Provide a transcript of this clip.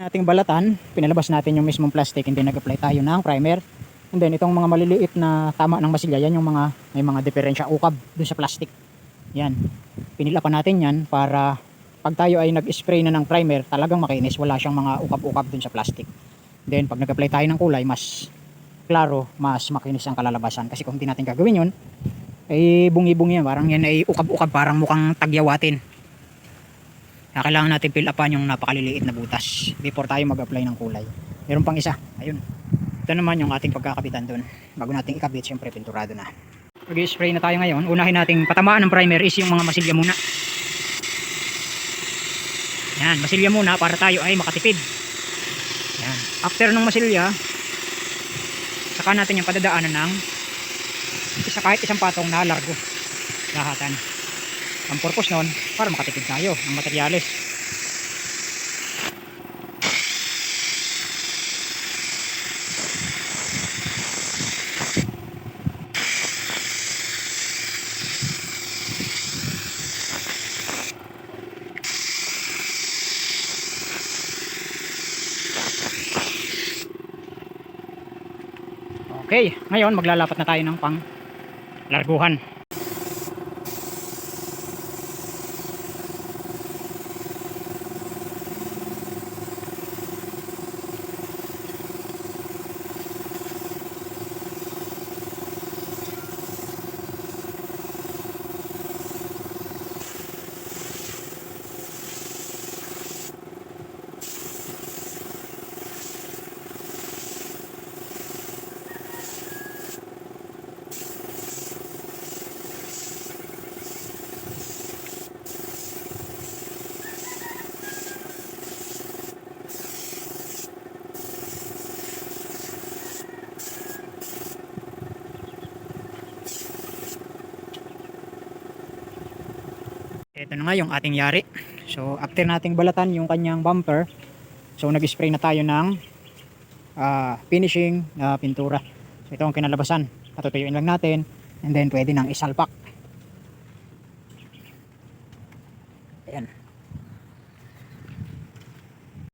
nating balatan, pinalabas natin yung mismong plastic, hindi nag-apply tayo ng primer. And then itong mga maliliit na tama ng masilya, yan yung mga may mga diferensya ukab dun sa plastic. Yan. Pinilapan natin yan para pag tayo ay nag-spray na ng primer, talagang makinis, wala siyang mga ukab-ukab dun sa plastic. Then pag nag-apply tayo ng kulay, mas klaro, mas makinis ang kalalabasan. Kasi kung hindi natin gagawin yun, ay bungi-bungi yan. Parang yan ay ukab-ukab, parang mukhang tagyawatin. Kaya kailangan natin fill upan yung napakaliliit na butas before tayo mag-apply ng kulay. Meron pang isa. Ayun. Ito naman yung ating pagkakapitan doon. Bago nating ikabit, syempre pinturado na. Mag-spray na tayo ngayon. Unahin nating patamaan ng primer is yung mga masilya muna. Yan, masilya muna para tayo ay makatipid. Yan. After ng masilya, saka natin yung padadaanan ng isa kahit isang patong na largo. Lahatan. Ang purpose nun, para makatipid tayo ng materyales. Okay, ngayon maglalapat na tayo ng pang larguhan. Ito na nga yung ating yari. So after nating balatan yung kanyang bumper, so nag-spray na tayo ng uh, finishing na uh, pintura. So ito ang kinalabasan. Patutuyuin lang natin and then pwede nang isalpak. Ayan.